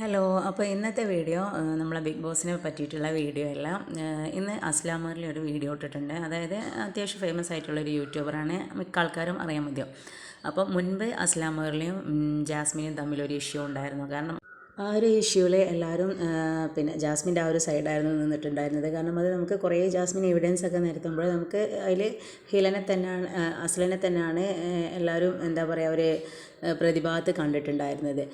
Hello അപ്പോൾ ഇന്നത്തെ video നമ്മളെ ബിഗ് ബോസിനെ പറ്റിയിട്ടുള്ള വീഡിയോ അല്ല. ഇന്ന് അസ്ലാമറിൽ ഒരു വീഡിയോ ഇട്ടിട്ടുണ്ട്. അതായത് അത്യാവശ്യം ഫേമസ് ആയിട്ടുള്ള ഒരു യൂട്യൂബറാണ് മിക്ക ആൾക്കാരും അറിയാൻ മതിയോ? അപ്പോൾ മുൻപ് അസ്ലാമറിലെയും ജാസ്മിനും തമ്മിലൊരു ഇഷ്യൂ ഉണ്ടായിരുന്നു. കാരണം ആ ഒരു ഇഷ്യൂവിൽ എല്ലാവരും പിന്നെ ജാസ്മിന്റെ ആ ഒരു സൈഡായിരുന്നു നിന്നിട്ടുണ്ടായിരുന്നത്. കാരണം അത് നമുക്ക് കുറേ ജാസ്മിൻ എവിഡൻസ് ഒക്കെ നിരത്തുമ്പോൾ നമുക്ക് അതിൽ ഹിലനെ തന്നെയാണ് അസ്ലനെ തന്നെയാണ് എല്ലാവരും എന്താ പറയുക ഒരു പ്രതിഭാഗത്ത് കണ്ടിട്ടുണ്ടായിരുന്നത്.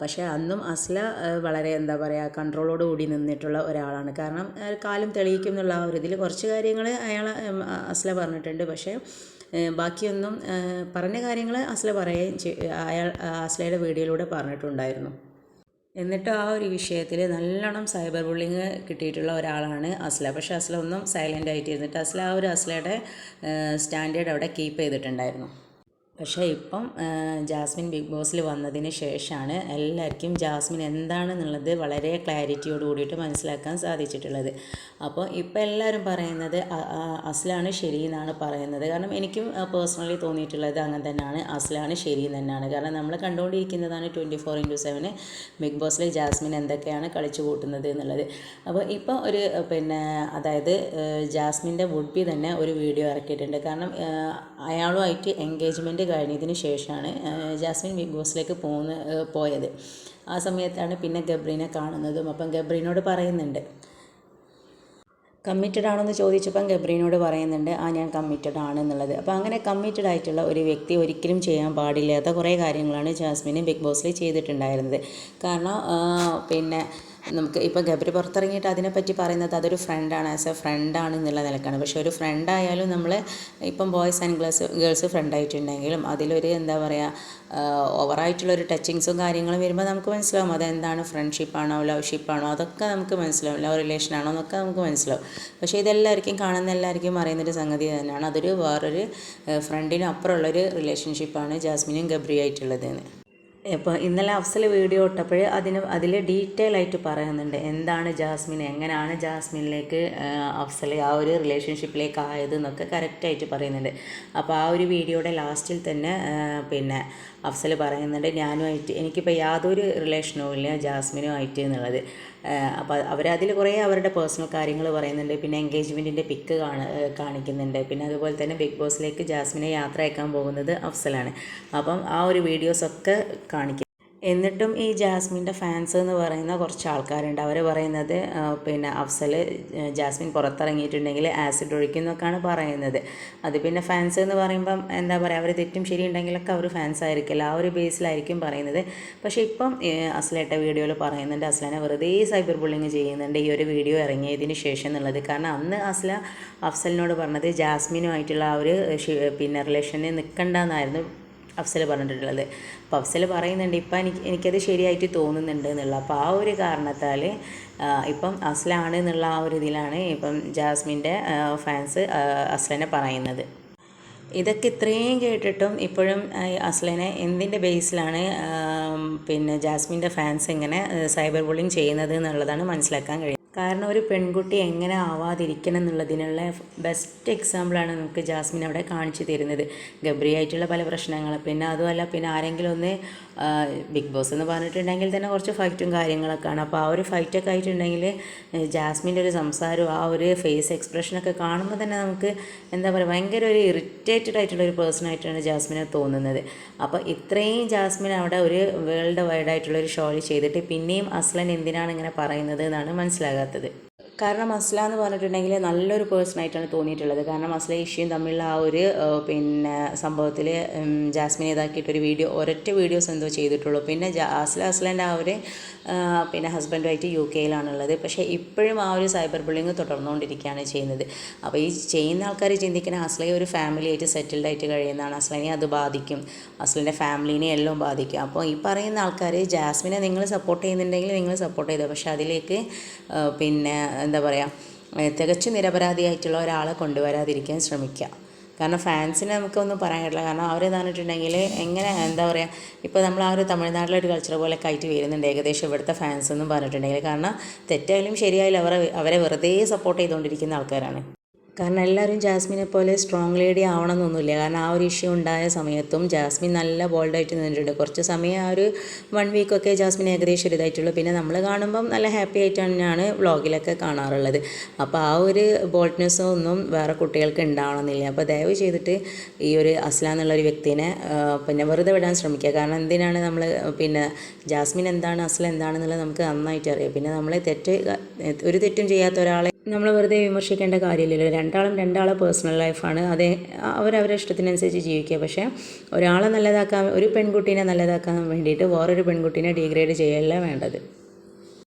പക്ഷേ അന്നും അസ്ല വളരെ എന്താ പറയുക കൺട്രോളോട് കൂടി നിന്നിട്ടുള്ള ഒരാളാണ്. കാരണം കാലം തെളിയിക്കും എന്നുള്ള ആ ഒരു ഇതിൽ കുറച്ച് കാര്യങ്ങൾ അയാൾ അസ്ല പറഞ്ഞിട്ടുണ്ട്. പക്ഷേ ബാക്കിയൊന്നും പറഞ്ഞ കാര്യങ്ങൾ അസ്ല പറയുകയും അയാൾ അസ്ലയുടെ വീഡിയോയിലൂടെ പറഞ്ഞിട്ടുണ്ടായിരുന്നു. എന്നിട്ട് ആ ഒരു വിഷയത്തിൽ നല്ലോണം സൈബർ ബുള്ളിങ് കിട്ടിയിട്ടുള്ള ഒരാളാണ് അസ്ല. പക്ഷേ അസ്ല ഒന്നും സൈലന്റ് ആയിട്ട് ഇരുന്നിട്ട് അസ്ല ആ ഒരു അസ്ലയുടെ സ്റ്റാൻഡേർഡ് അവിടെ കീപ്പ് ചെയ്തിട്ടുണ്ടായിരുന്നു. പക്ഷേ ഇപ്പം ജാസ്മിൻ ബിഗ് ബോസിൽ വന്നതിന് ശേഷമാണ് എല്ലാവർക്കും ജാസ്മിൻ എന്താണെന്നുള്ളത് വളരെ ക്ലാരിറ്റിയോട് കൂടിയിട്ട് മനസ്സിലാക്കാൻ സാധിച്ചിട്ടുള്ളത്. അപ്പോൾ ഇപ്പോൾ എല്ലാവരും പറയുന്നത് അസ്ലാണ് ശരി എന്നാണ് പറയുന്നത്. കാരണം എനിക്കും പേഴ്സണലി തോന്നിയിട്ടുള്ളത് അങ്ങനെ തന്നെയാണ്. അസ്ലാണ് ശരി തന്നെയാണ്. കാരണം നമ്മൾ കണ്ടുകൊണ്ടിരിക്കുന്നതാണ് twenty four into seven big ബോസിലെ Jasmine എന്തൊക്കെയാണ് കളിച്ചു കൂട്ടുന്നത് എന്നുള്ളത്. അപ്പോൾ ഇപ്പോൾ ഒരു പിന്നെ അതായത് ജാസ്മിന്റെ വുഡ് ബി തന്നെ ഒരു വീഡിയോ ഇറക്കിയിട്ടുണ്ട്. കാരണം അയാളുമായിട്ട് എൻഗേജ്മെന്റ് കഴിഞ്ഞതിന് ശേഷമാണ് ജാസ്മിൻ ബിഗ് ബോസിലേക്ക് പോകുന്ന പോയത്. ആ സമയത്താണ് പിന്നെ ഗബ്രീനെ കാണുന്നതും. അപ്പം ഗബ്രീനോട് പറയുന്നുണ്ട് കമ്മിറ്റഡ് ആണോ എന്ന് ചോദിച്ചപ്പം ഗബ്രീനോട് പറയുന്നുണ്ട് ആ ഞാൻ കമ്മിറ്റഡ് ആണ് എന്നുള്ളത്. അപ്പോൾ അങ്ങനെ കമ്മിറ്റഡ് ആയിട്ടുള്ള ഒരു വ്യക്തി ഒരിക്കലും ചെയ്യാൻ പാടില്ലാത്ത കുറേ കാര്യങ്ങളാണ് ജാസ്മിന് ബിഗ് ബോസിൽ ചെയ്തിട്ടുണ്ടായിരുന്നത്. കാരണം പിന്നെ നമുക്ക് ഇപ്പോൾ ഗബ്രി പുറത്തിറങ്ങിയിട്ട് അതിനെപ്പറ്റി പറയുന്നത് അതൊരു ഫ്രണ്ടാണ് ആസ് എ ഫ്രണ്ടാണ് എന്നുള്ള നിലക്കാണ്. പക്ഷേ ഒരു ഫ്രണ്ടായാലും നമ്മൾ ഇപ്പം ബോയ്സ് ആൻഡ് ഗേൾസ് ഗേൾസ് ഫ്രണ്ടായിട്ടുണ്ടെങ്കിലും അതിലൊരു എന്താ പറയുക ഓവറായിട്ടുള്ള ഒരു ടച്ചിങ്സും കാര്യങ്ങളും വരുമ്പോൾ നമുക്ക് മനസ്സിലാവും അതെന്താണ് ഫ്രണ്ട്ഷിപ്പാണോ ലവ്ഷിപ്പാണോ അതൊക്കെ നമുക്ക് മനസ്സിലാവും. ലവ് റിലേഷനാണോ എന്നൊക്കെ നമുക്ക് മനസ്സിലാവും. പക്ഷേ ഇതെല്ലാവർക്കും കാണുന്ന എല്ലാവർക്കും അറിയുന്നൊരു സംഗതി തന്നെയാണ്. അതൊരു വേറൊരു ഫ്രണ്ടിനും അപ്പുറമുള്ളൊരു റിലേഷൻഷിപ്പാണ് ജാസ്മിനും ഗബ്രി ആയിട്ടുള്ളത് എന്ന് ഇപ്പോൾ ഇന്നലെ അഫ്സൽ വീഡിയോ ഇട്ടപ്പോൾ അതിന് അതിൽ ഡീറ്റെയിൽ ആയിട്ട് പറയുന്നുണ്ട്. എന്താണ് ജാസ്മിൻ എങ്ങനെയാണ് ജാസ്മിനിലേക്ക് അഫ്സൽ ആ ഒരു റിലേഷൻഷിപ്പിലേക്ക് ആയത് എന്നൊക്കെ കറക്റ്റായിട്ട് പറയുന്നുണ്ട്. അപ്പോൾ ആ ഒരു വീഡിയോയുടെ ലാസ്റ്റിൽ തന്നെ പിന്നെ അഫ്സൽ പറയുന്നുണ്ട് ഞാനുമായിട്ട് എനിക്കിപ്പോൾ യാതൊരു റിലേഷനും ഇല്ല ജാസ്മിനുമായിട്ട് എന്നുള്ളത്. അപ്പോൾ അവരതിൽ കുറേ അവരുടെ പേഴ്സണൽ കാര്യങ്ങൾ പറയുന്നുണ്ട്. പിന്നെ എൻഗേജ്മെന്റിന്റെ പിക്ക് കാണ കാണിക്കുന്നുണ്ട്. പിന്നെ അതുപോലെ തന്നെ ബിഗ് ബോസിലേക്ക് ജാസ്മിനെ യാത്ര അയക്കാൻ പോകുന്നത് അഫ്സലാണ്. അപ്പം ആ ഒരു വീഡിയോസൊക്കെ കാണിക്കും എന്നിട്ടും ഈ ജാസ്മിന്റെ ഫാൻസ് എന്ന് പറയുന്ന കുറച്ച് ആൾക്കാരുണ്ട്. അവർ പറയുന്നത് പിന്നെ അഫ്സൽ ജാസ്മിൻ പുറത്തിറങ്ങിയിട്ടുണ്ടെങ്കിൽ ആസിഡ് ഒഴിക്കും എന്നൊക്കെയാണ് പറയുന്നത്. അത് പിന്നെ ഫാൻസ് എന്ന് പറയുമ്പം എന്താ പറയുക അവർ തെറ്റും ശരിയുണ്ടെങ്കിലൊക്കെ അവർ ഫാൻസ് ആയിരിക്കില്ല. ആ ഒരു ബേസിലായിരിക്കും പറയുന്നത്. പക്ഷേ ഇപ്പം അസ്ലേട്ട വീഡിയോയിൽ പറയുന്നുണ്ട് അസ്ലനെ വെറുതെ സൈബർ ബുള്ളിങ് ചെയ്യുന്നുണ്ട് ഈ ഒരു വീഡിയോ ഇറങ്ങിയതിന് ശേഷം എന്നുള്ളത്. കാരണം അന്ന് അസ്ല അഫ്സലിനോട് പറഞ്ഞത് ജാസ്മിനുമായിട്ടുള്ള ആ ഒരു പിന്നെ റിലേഷനിൽ നിൽക്കണ്ടെന്നായിരുന്നു അഫ്സൽ പറഞ്ഞിട്ടുള്ളത്. അപ്പോൾ അഫ്സൽ പറയുന്നുണ്ട് ഇപ്പം എനിക്ക് എനിക്കത് ശരിയായിട്ട് തോന്നുന്നുണ്ട് എന്നുള്ള അപ്പോൾ ആ ഒരു കാരണത്താൽ ഇപ്പം അസ്ലാണ് എന്നുള്ള ആ ഒരു ഇതിലാണ് ഇപ്പം ജാസ്മിന്റെ ഫാൻസ് അസ്ലനെ പറയുന്നത്. ഇതൊക്കെ ഇത്രയും കേട്ടിട്ടും ഇപ്പോഴും അസ്ലനെ എന്തിന്റെ ബേസിലാണ് പിന്നെ ജാസ്മിന്റെ ഫാൻസ് ഇങ്ങനെ സൈബർ ബുള്ളിങ് ചെയ്യുന്നത് എന്നുള്ളതാണ് മനസ്സിലാക്കാൻ കഴിയുന്നത്. കാരണം ഒരു പെൺകുട്ടി എങ്ങനെ ആവാതിരിക്കണം എന്നുള്ളതിനുള്ള ബെസ്റ്റ് എക്സാമ്പിളാണ് നമുക്ക് ജാസ്മിൻ അവിടെ കാണിച്ചു തരുന്നത്. ഗബ്രിയായിട്ടുള്ള പല പ്രശ്നങ്ങൾ പിന്നെ അതുമല്ല പിന്നെ ആരെങ്കിലും ഒന്ന് ബിഗ് ബോസ് എന്ന് പറഞ്ഞിട്ടുണ്ടെങ്കിൽ തന്നെ കുറച്ച് ഫൈറ്റും കാര്യങ്ങളൊക്കെയാണ്. അപ്പോൾ ആ ഒരു ഫൈറ്റൊക്കെ ആയിട്ടുണ്ടെങ്കിൽ ജാസ്മിന്റെ ഒരു സംസാരവും ആ ഒരു ഫേസ് എക്സ്പ്രഷനൊക്കെ കാണുമ്പോൾ തന്നെ നമുക്ക് എന്താ പറയുക ഭയങ്കര ഒരു ഇറിറ്റേറ്റഡ് ആയിട്ടുള്ള ഒരു പേഴ്സൺ ആയിട്ടാണ് ജാസ്മിനെ തോന്നുന്നത്. അപ്പോൾ ഇത്രയും ജാസ്മിൻ അവിടെ ഒരു വേൾഡ് വൈഡ് ആയിട്ടുള്ള ഒരു ഷോയിൽ ചെയ്തിട്ട് പിന്നെയും അസ്ലൻ എന്തിനാണ് ഇങ്ങനെ പറയുന്നത് എന്നാണ് இல்லாதது കാരണം അസ്ല എന്ന് പറഞ്ഞിട്ടുണ്ടെങ്കിൽ നല്ലൊരു പേഴ്സൺ ആയിട്ടാണ് തോന്നിയിട്ടുള്ളത്. കാരണം അസ്ല ഇഷ്യയും തമ്മിലുള്ള ആ ഒരു പിന്നെ സംഭവത്തിൽ ജാസ്മിൻ ഇതാക്കിയിട്ടൊരു വീഡിയോ ഒരൊറ്റ വീഡിയോസ് എന്തോ ചെയ്തിട്ടുള്ളൂ. പിന്നെ അസ്ല അസ്ലന്റെ ആ ഒരു പിന്നെ ഹസ്ബൻഡുമായിട്ട് യു കെയിലാണുള്ളത്. പക്ഷേ ഇപ്പോഴും ആ ഒരു സൈബർ ബുള്ളിങ് തുടർന്നുകൊണ്ടിരിക്കുകയാണ് ചെയ്യുന്നത്. അപ്പോൾ ഈ ചെയ്യുന്ന ആൾക്കാർ ചിന്തിക്കുന്ന അസ്ലയെ ഒരു ഫാമിലി ആയിട്ട് സെറ്റിൽഡ് ആയിട്ട് കഴിയുന്നതാണ്. അസ്ലനെ അത് ബാധിക്കും. അസ്ലിന്റെ ഫാമിലിനെ എല്ലാം ബാധിക്കും. അപ്പോൾ ഈ പറയുന്ന ആൾക്കാർ ജാസ്മിനെ നിങ്ങൾ സപ്പോർട്ട് ചെയ്യുന്നുണ്ടെങ്കിൽ നിങ്ങൾ സപ്പോർട്ട് ചെയ്തോ. പക്ഷേ അതിലേക്ക് പിന്നെ എന്താ പറയുക തികച്ചും നിരപരാധിയായിട്ടുള്ള ഒരാളെ കൊണ്ടുവരാതിരിക്കാൻ ശ്രമിക്കുക. കാരണം ഫാൻസിനെ നമുക്കൊന്നും പറയാൻ കഴിയില്ല കാരണം അവർ പറഞ്ഞിട്ടുണ്ടെങ്കിൽ എങ്ങനെ എന്താ പറയുക ഇപ്പോൾ നമ്മൾ ആ ഒരു തമിഴ്നാട്ടിലെ ഒരു കൾച്ചർ പോലെ ആയിട്ട് വരുന്നുണ്ട് ഏകദേശം ഇവിടുത്തെ ഫാൻസ് എന്നും പറഞ്ഞിട്ടുണ്ടെങ്കിൽ കാരണം തെറ്റായാലും ശരിയായാലും അവരെ അവരെ വെറുതെ സപ്പോർട്ട് ചെയ്തുകൊണ്ടിരിക്കുന്ന ആൾക്കാരാണ്. കാരണം എല്ലാവരും ജാസ്മിനെ പോലെ സ്ട്രോങ് ലേഡി ആവണമെന്നൊന്നുമില്ല. കാരണം ആ ഒരു ഇഷ്യൂ ഉണ്ടായ സമയത്തും ജാസ്മിൻ നല്ല ബോൾഡായിട്ട് നിന്നിട്ടുണ്ട്. കുറച്ച് സമയം ആ ഒരു വൺ വീക്കൊക്കെ ജാസ്മിൻ ഏകദേശം ഒരു ഇതായിട്ടുള്ളൂ പിന്നെ നമ്മൾ കാണുമ്പം നല്ല ഹാപ്പി ആയിട്ടാണ് വ്ളോഗിലൊക്കെ കാണാറുള്ളത്. അപ്പോൾ ആ ഒരു ബോൾഡ്നെസ്സോ ഒന്നും വേറെ കുട്ടികൾക്ക് ഉണ്ടാവണമെന്നില്ല. അപ്പോൾ ദയവ് ചെയ്തിട്ട് ഈ ഒരു അസ്ല എന്നുള്ള ഒരു വ്യക്തിനെ പിന്നെ വെറുതെ വിടാൻ ശ്രമിക്കുക. കാരണം എന്തിനാണ് നമ്മൾ പിന്നെ ജാസ്മിൻ എന്താണ് അസ്ല എന്താണെന്നുള്ളത് നമുക്ക് നന്നായിട്ട് അറിയാം. പിന്നെ നമ്മൾ തെറ്റ് ഒരു തെറ്റും ചെയ്യാത്ത ഒരാളെ നമ്മൾ വെറുതെ വിമർശിക്കേണ്ട കാര്യമില്ലല്ലോ. രണ്ടാളും രണ്ടാളെ പേഴ്സണൽ ലൈഫാണ് അതേ അവരവരുടെ ഇഷ്ടത്തിനനുസരിച്ച് ജീവിക്കുക. പക്ഷേ ഒരാളെ നല്ലതാക്കാൻ ഒരു പെൺകുട്ടീനെ നല്ലതാക്കാൻ വേണ്ടിയിട്ട് വേറൊരു പെൺകുട്ടീനെ ഡീഗ്രേഡ് ചെയ്യല്ല വേണ്ടത്.